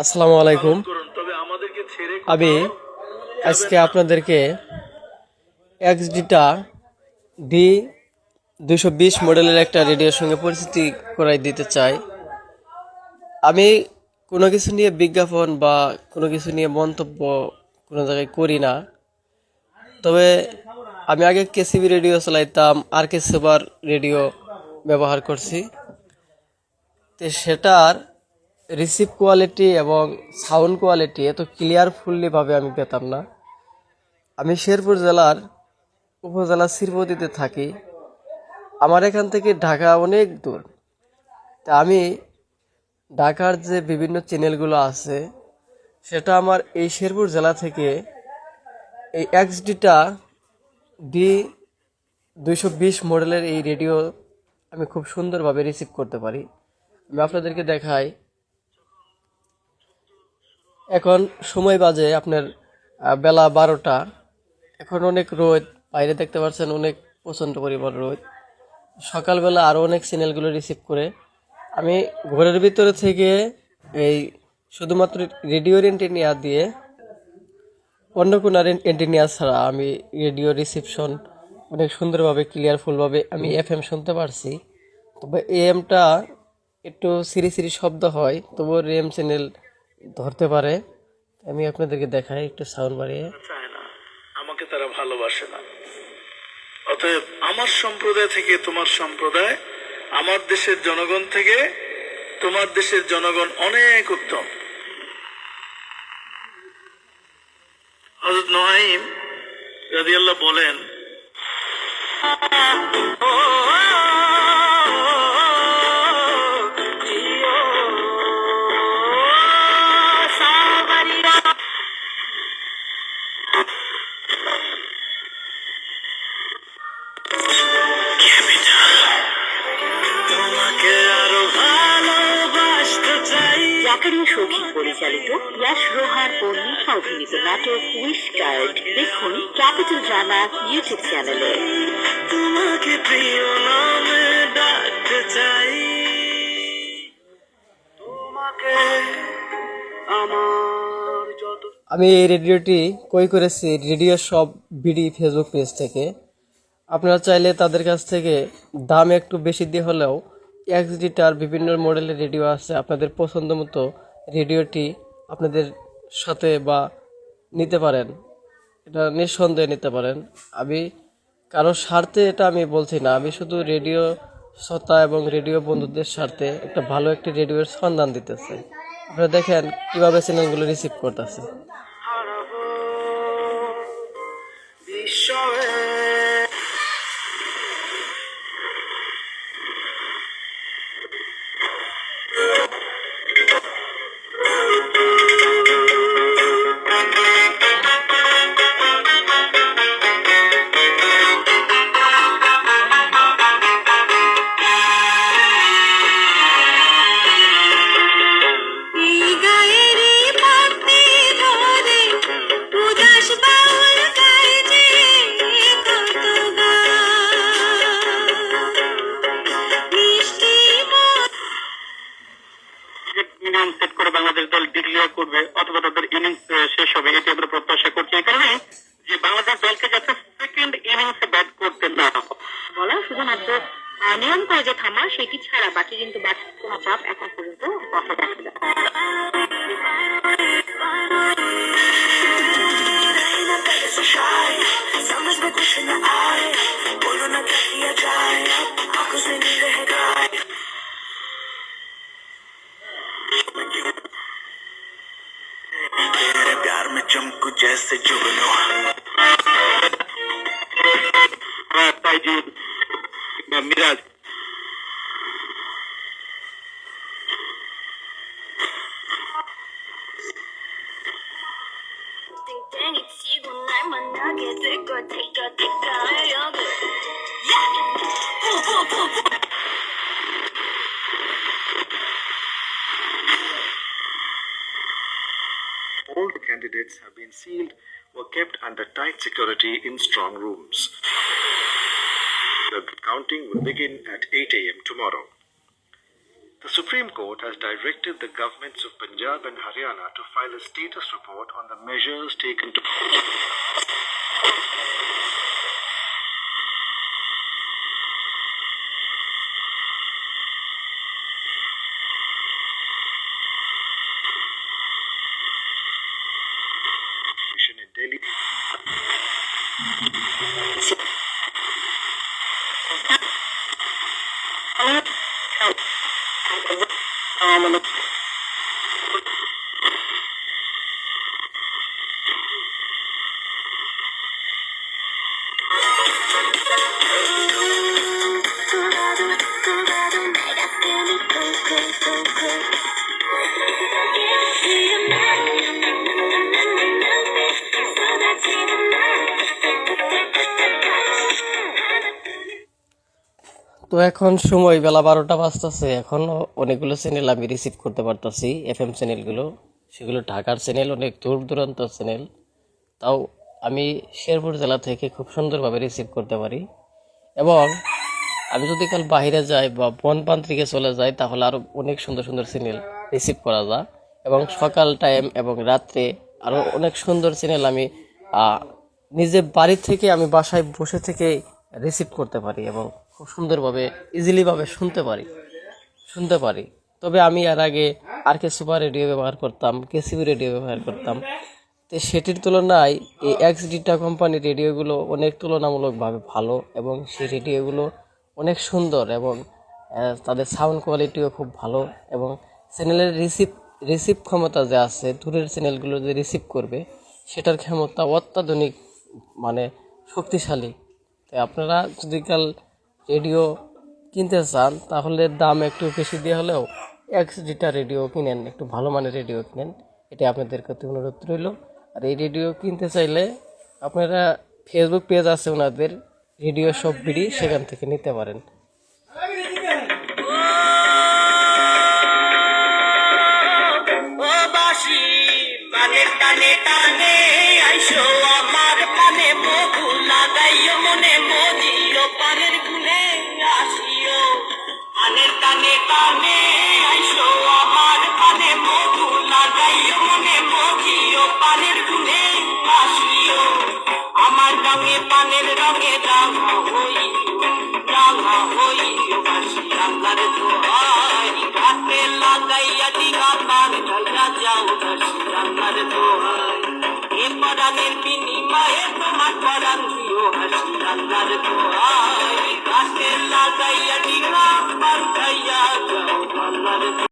আসসালামু আলাইকুম। আমি আজকে আপনাদেরকে এক্সডিটা ডি দুশো বিশ মডেলের একটা রেডিওর সঙ্গে পরিচিতি করাই দিতে চাই। আমি কোনো কিছু নিয়ে বিজ্ঞাপন বা কোনো কিছু নিয়ে মন্তব্য কোনো জায়গায় করি না। তবে আমি আগে কেসিবি রেডিও চালাইতাম আর কে সুপার রেডিও ব্যবহার করছি। তো সেটার রিসিভ কোয়ালিটি এবং সাউন্ড কোয়ালিটি এত ক্লিয়ারফুললিভাবে আমি পেতাম না। আমি শেরপুর জেলার উপজেলা শ্রীপতিতে থাকি। আমার এখান থেকে ঢাকা অনেক দূর। তা আমি ঢাকার যে বিভিন্ন চ্যানেলগুলো আছে, সেটা আমার এই শেরপুর জেলা থেকে এই এক্সডিটা ডি দুইশো বিশ মডেলের এই রেডিও আমি খুব সুন্দরভাবে রিসিভ করতে পারি। আমি আপনাদেরকে দেখাই। এখন সময় বাজে আপনার বেলা বারোটা। এখন অনেক রোদ, বাইরে দেখতে পাচ্ছেন অনেক প্রচণ্ড পরিমাণ রোদ। সকালবেলা আরও অনেক চ্যানেলগুলো রিসিভ করে। আমি ঘরের ভিতরে থেকে এই শুধুমাত্র রেডিওর এন্টিনিয়া দিয়ে অন্য কোনো এন্টিনিয়া ছাড়া আমি রেডিও রিসিপশন অনেক সুন্দরভাবে ক্লিয়ারফুলভাবে আমি এফ এম শুনতে পারছি। তবে এএমটা একটু সিরি সিরি শব্দ হয়, তবুও রেম চ্যানেল ধরতে পারে। আমি আপনাদেরকে দেখাই একটু সাউন্ড বাড়িয়ে। আমাকে তারা ভালোবাসে না। অতএব আমার সম্প্রদায় থেকে তোমার সম্প্রদায়, আমার দেশের জনগণ থেকে তোমার দেশের জনগণ অনেক উত্তম। হজরত নহাইম রাদিয়াল্লাহ বলেন পরিচালিত ইয়াশ রোহার ও নিশা অভিনীত নাটক উইশ কার্ড দেখুন ক্যাপিটাল ড্রামা ইউটিউব চ্যানেলে। তোমাকে প্রিয় নামে ডাকতে চাই। তোমাকে আমার যত আমি এই রেডিওটি কই করেছি রেডিও সব বিডি ফেসবুক পেজ থেকে। আপনারা চাইলে তাদের কাছ থেকে দাম একটু বেশি দিয়ে হলেও এক্সডিটার বিভিন্ন মডেলের রেডিও আছে আপনাদের পছন্দ মতো রেডিওটি আপনাদের সাথে বা নিতে পারেন। এটা নিঃসন্দেহে নিতে পারেন। আমি কারও স্বার্থে এটা আমি বলছি না। আমি শুধু রেডিও শ্রোতা এবং রেডিও বন্ধুদের স্বার্থে একটা ভালো একটি রেডিওর সন্ধান দিতেছে। আপনারা দেখেন কীভাবে চ্যানেলগুলো রিসিভ করতেছে। ইনিংস সেট করে বাংলাদেশ দল ডিক্লেয়ার করবে, অথবা তাদের ইনিংস শেষ হবে, এটি আমরা প্রত্যাশা করছি এই কারণে যে বাংলাদেশ দলকে যাতে সেকেন্ড ইনিংস ব্যাট করতে না। বলা শুধুমাত্র নিয়ম করে যে থামা সেটি ছাড়া বাকি কিন্তু বাকি কোনো চাপ এখন পর্যন্ত কথা just a juvenile. Dang, dang, you and I'm a nugget. Take a, take a. All the candidates have been sealed were kept under tight security in strong rooms. The counting will begin at 8 a.m. tomorrow. The Supreme Court has directed the governments of Punjab and Haryana to file a status report on the measures taken to তো এখন সময় বেলা বারোটা বাজতেছে। এখনও অনেকগুলো channel আমি receive করতে পারতাছি F M চ্যানেলগুলো সেগুলো ঢাকার চ্যানেল অনেক দূর দূরান্ত চ্যানেল তাও আমি শেরপুর জেলা থেকে খুব সুন্দরভাবে রিসিভ করতে পারি। এবং আমি যদি কাল বাইরে যাই বা বনপান্ত্রিকে চলে যাই, তাহলে আরও অনেক সুন্দর সুন্দর চ্যানেল রিসিভ করা যায়। এবং সকাল টাইম এবং রাত্রে আরও অনেক সুন্দর চ্যানেল আমি নিজে বাড়ি থেকে আমি বাসায় বসে থেকে রিসিভ করতে পারি এবং খুব সুন্দরভাবে ইজিলিভাবে শুনতে পারি। শুনতে পারি। তবে আমি এর আগে আর কে সুপার রেডিও ব্যবহার করতাম কেসিবি রেডিও ব্যবহার করতাম। তো সেটির তুলনায় এই এক্স ডিটা কোম্পানির রেডিওগুলো অনেক তুলনামূলকভাবে ভালো এবং সেই রেডিওগুলো অনেক সুন্দর এবং তাদের সাউন্ড কোয়ালিটিও খুব ভালো এবং চ্যানেলের রিসিভ রিসিভ ক্ষমতা যে আছে, দূরের চ্যানেলগুলো যে রিসিভ করবে, সেটার ক্ষমতা অত্যাধুনিক মানে শক্তিশালী। তাই আপনারা যদি কাল রেডিও কিনতে চান, তাহলে দাম একটু বেশি দিয়ে হলেও এক্স ডিটা রেডিও কিনেন, একটু ভালো মানের রেডিও কিনেন। এটা আপনাদের কাছে অনুরোধ রইল। আর এই রেডিও কিনতে চাইলে আপনারা ফেসবুক পেজ আছে ওনাদের। রেডিও সব বিডি সেখান থেকে নিতে পারেন। আইসো আমার রঙে রাঙা হইও রাঙা হইও বাসি আল্লাহর দোহাই ঘাটে লাগাইয়া দিঘা পার ঢালা যাও বাসি আল্লাহর দোহাই এ পরাণের বিনিময়ে তোমার পরাণ দিও হাসি আল্লাহর দোহাই ঘাটে লাগাইয়া দিঘা পার খাইয়া যাও আল্লাহর